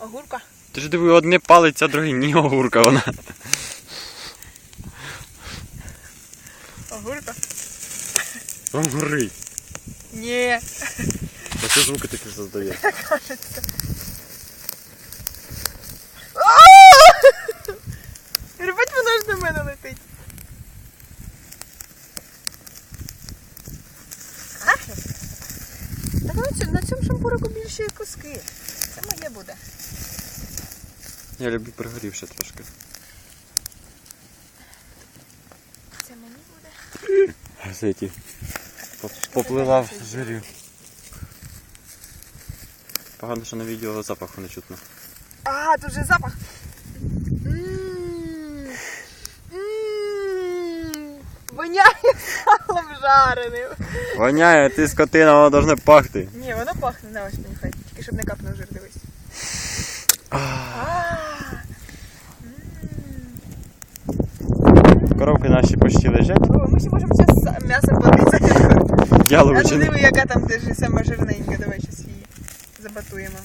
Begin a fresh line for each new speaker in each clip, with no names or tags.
Огурка.
Ти ж диви, одне палець, а друге ні огурка вона.
Огурка.
Огури.
Ні.
А що звуки такі создає?
Кажеться. Ребать, воно ж до мене летить. Так на цьому, на цьому шампурику більше куски. Це моє буде.
Я люблю пригорівше трошки.
Це мені буде.
Газеті. Поплила в жирі. Погано, що на відео запаху не чутно.
А, тут же запах. Воняє салом жареним.
Воняє, ти скотина, воно должне пахти.
Ні, воно пахне, на ось понюхай. Тільки щоб не капнув жир, дивись.
Коровки наші почти лежать.
О, Ми ще можемо зараз м'ясо платити. А ну диви, яка там держи сама жирненька. Давай зараз її забатуємо.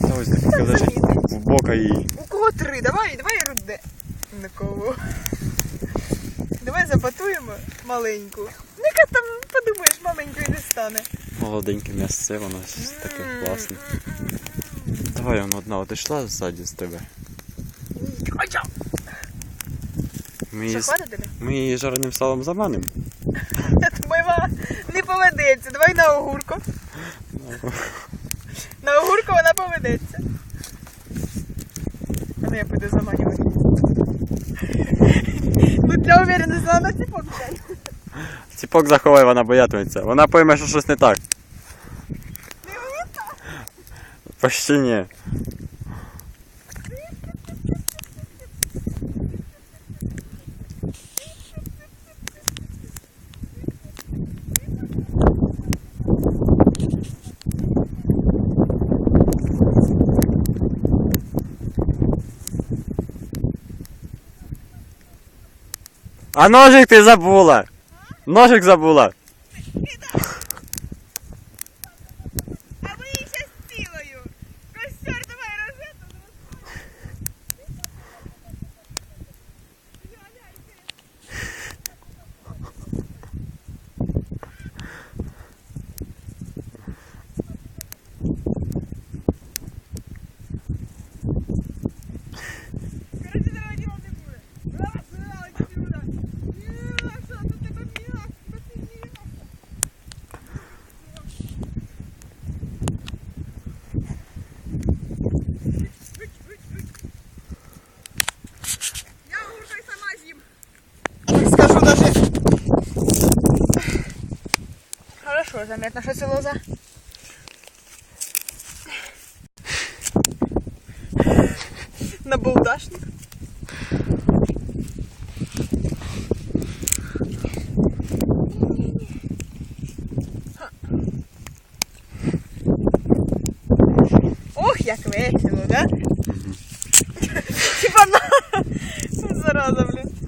Та ось таке лежить в бока її.
У кого три? Давай, давай руде. Никого. Давай забатуємо маленьку. Ника там, подумаєш, маленькою не стане.
Молоденьке м'ясце, воно щось таке класне. Давай воно одна одійшла ззаді з тебе.
Хоча.
Ми її,
Що, тобі?
ми її жареним салом заманимо.
Я не поведеться. Давай на огурку. На огурку вона поведеться. А ну я піду заманювати. Ну для уверенності вона типок взяти.
Ціпок заховай, вона боятиметься. Вона пойме, що щось не так. Почти ні. А ножик ти забула! Ножик забула!
А ми її ще цілою. Костер, давай розету. Короче, дорога діла не буде. Раз, раз, сюди. Мілаша, тут тебе мілаша, ти мілаша. Я уже и сама зим. Скажу даже. Хорошо, заметно, что это лоза. На булдашник. Ох, як весело, да? Типа на... Зараза, блін.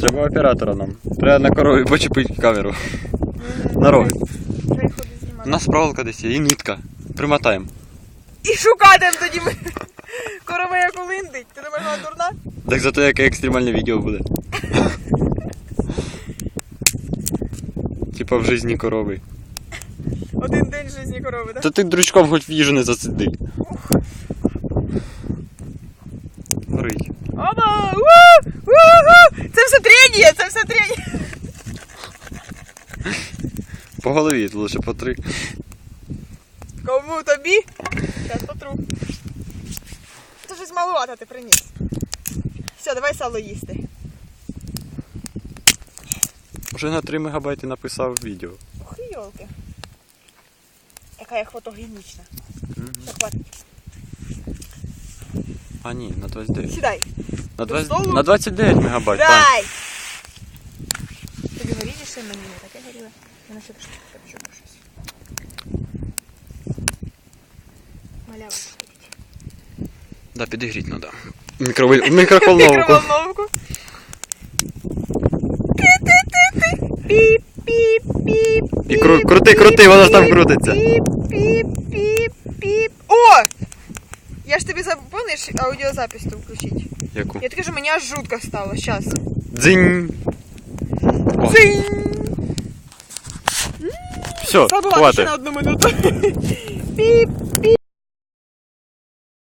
Треба оператора нам. Треба на корові почепити камеру. На роги. У нас проволока десь є і нитка. Примотаємо.
І шукатим тоді ми. Корова як улиндить. Ти думаєш, вона дурна?
Так зато яке екстремальне відео буде. Типа в житті корови.
Один день в житті корови, так?
То ти дручком хоч в їжу не зацеди. Горить.
Оба! У! У! Це все тренія, це все тренія.
Голові лише по три.
Кому тобі? Зараз потру. Це щось малувато ти приніс. Все, давай сало їсти.
Уже на 3 мегабайти написав відео.
Ух, йолки. Яка я фотогенічна. Все, хватить.
А ні, на 29.
Сідай.
На, 20... на 29 мегабайт.
Дай! Горіше мені не таке горіло. Я ще трошки попечу щось. Малява.
Да, підігріть треба. Мікроволновку.
Мікроволновку.
І кру- крути, крути, воно там крутиться.
Піп-піп-піп-піп. О! Я ж тобі запомниш аудіозапись включить.
Яку?
Я тобі кажу, мені аж жутко стало. Щас.
Дзинь! Все,
хватит. на одну минуту. Піп, піп.